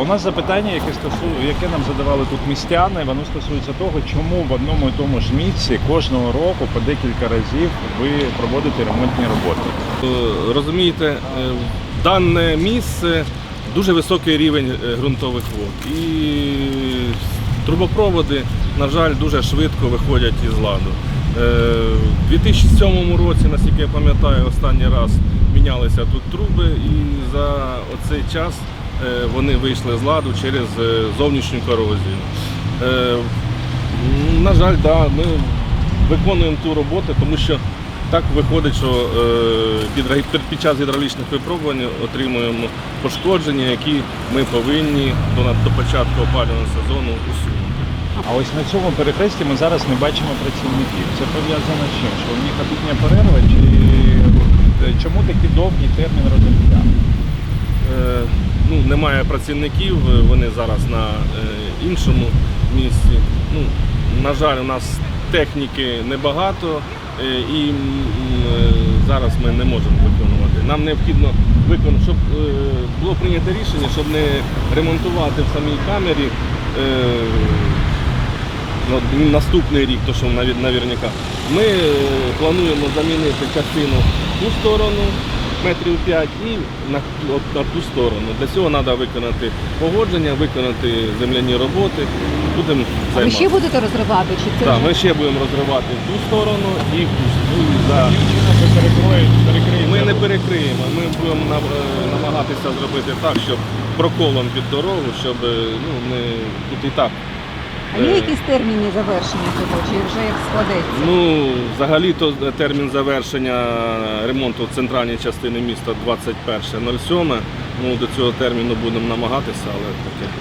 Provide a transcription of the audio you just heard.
У нас запитання, яке стосу... яке нам задавали тут містяни, воно стосується того, чому в одному і тому ж місці кожного року по декілька разів ви проводите ремонтні роботи. Е, Розумієте, е, дане місце дуже високий рівень е, ґрунтових вод. І трубопроводи, на жаль, дуже швидко виходять із ладу. У 2007 році, наскільки я пам'ятаю, останній раз мінялися тут труби, і за оцей час вони вийшли з ладу через е, зовнішню корозію. Е, На жаль, да, ми виконуємо ту роботу, тому що так виходить, що е, під, час гідравлічних випробувань отримуємо пошкодження, які ми повинні до, початку опалювального сезону усунути. А ось на цьому перехресті ми зараз не бачимо працівників. Це пов'язано з чим? Що у них обідня перерва чи е, чому такий довгий термін розриття? Ну, немає працівників, е, вони зараз на е, іншому місці. Ну, на жаль, у нас техніки небагато е, і зараз ми не можемо виконувати. Нам необхідно виконати, щоб було прийнято рішення, щоб не ремонтувати в самій камері. Ну, наступний рік, то що наві- навірняка, ми плануємо замінити частину ту сторону, метрів 5 і на, от, на ту сторону. Для цього треба виконати погодження, виконати земляні роботи. Будемо А ви займатися. ще будете розривати? Чи це Так, вже? ми ще будемо розривати в ту сторону і в ту ну, перекроєте, перекриєте? Ми не перекриємо, ми будемо на- е, намагатися зробити так, щоб проколом під дорогу, щоб е, ну, ми тут і так А є е, якісь терміни завершення цього, чи вже як складеться? Ну, взагалі-то термін завершення ремонту центральної частини міста 21.07. Ну, до цього терміну будемо намагатися, але таке.